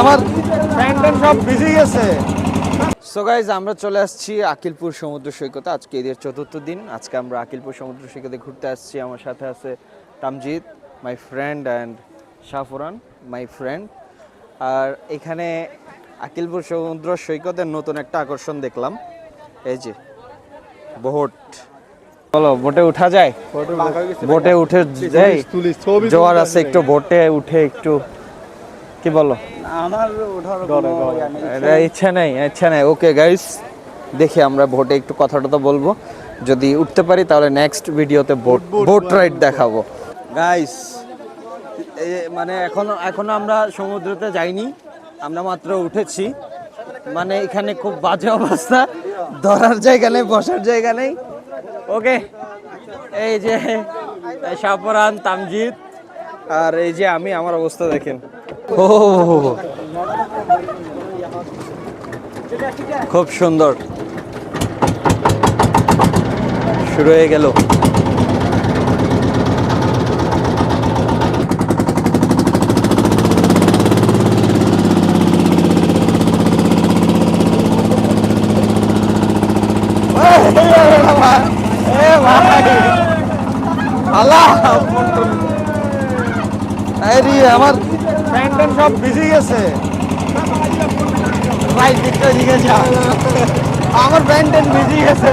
আমার সব so guys আমরা চলে আসছি আকিলপুর সমুদ্র সৈকতে। আজকে এদের চতুর্থ দিন। আজকে আমরা আকিলপুর সমুদ্র সৈকতে ঘুরতে আসছি। আমার সাথে আছে Tamjit my friend and Shahfuran my friend আর এখানে আকিলপুর সমুদ্র সৈকতের নতুন একটা আকর্ষণ দেখলাম। এই যে বোট বলো বোটে উঠা যায়। বোটে উঠে যাই। জোয়ার আছে একটু বোটে উঠে একটু কি বলো? আমার ওঠার ইচ্ছা নেই। ইচ্ছা নেই ওকে গাইস দেখি আমরা ভোটে একটু কথাটা তো বলব। যদি উঠতে পারি তাহলে নেক্সট ভিডিওতে বোট বোট রাইড দেখাবো। গাইস মানে এখনও এখনও আমরা সমুদ্রতে যাইনি। আমরা মাত্র উঠেছি। মানে এখানে খুব বাজে অবস্থা। ধরার জায়গা নেই বসার জায়গা নেই। ওকে এই যে সাপরান তামজিৎ আর এই যে আমি আমার অবস্থা দেখেন। ও। খুব সুন্দর। শুরু হয়ে গেল। আমার সব ভিজে গেছে। আমার ভিজে গেছে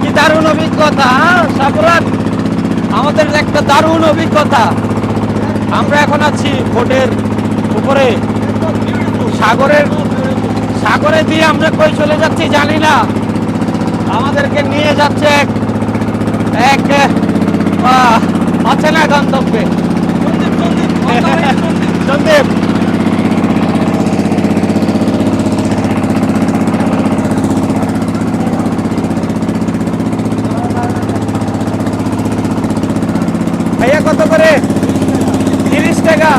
কি দারুণ অভিজ্ঞতা হ্যাঁ, সাপুরাত আমাদের একটা দারুণ অভিজ্ঞতা। আমরা এখন আছি বোটের উপরে। সাগরের সাগরে দিয়ে আমরা কই চলে যাচ্ছি জানি না। আমাদেরকে নিয়ে যাচ্ছে এক এক অচেনা গন্তব্যে। সন্দীপ। ভাইয়া কত করে? তিরিশ টাকা।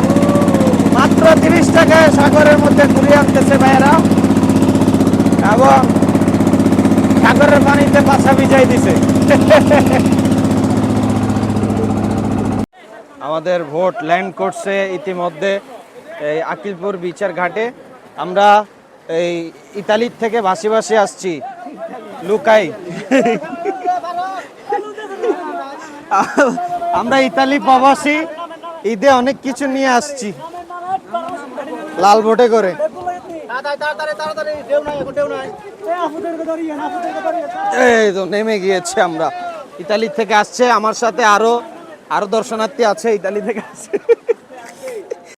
মাত্র তিরিশ টাকায় সাগরের মধ্যে ঘুরিয়ে আনতেছে ভাইয়েরা। এবং সাগরের পানিতে পাছা ভিজাই দিছে। আমাদের ভোট ল্যান্ড করছে ইতিমধ্যে এই আকিলপুর বিচার ঘাটে। আমরা এই ইতালির থেকে ভাসি ভাসি আসছি। লুকাই। আমরা ইতালি প্রবাসী। ঈদে অনেক কিছু নিয়ে আসছি। লাল ভোটে করে। এই তো নেমে গিয়েছে আমরা। ইতালি থেকে আসছে, আমার সাথে আরও আরও দর্শনার্থী আছে, ইতালি থেকে আসছে।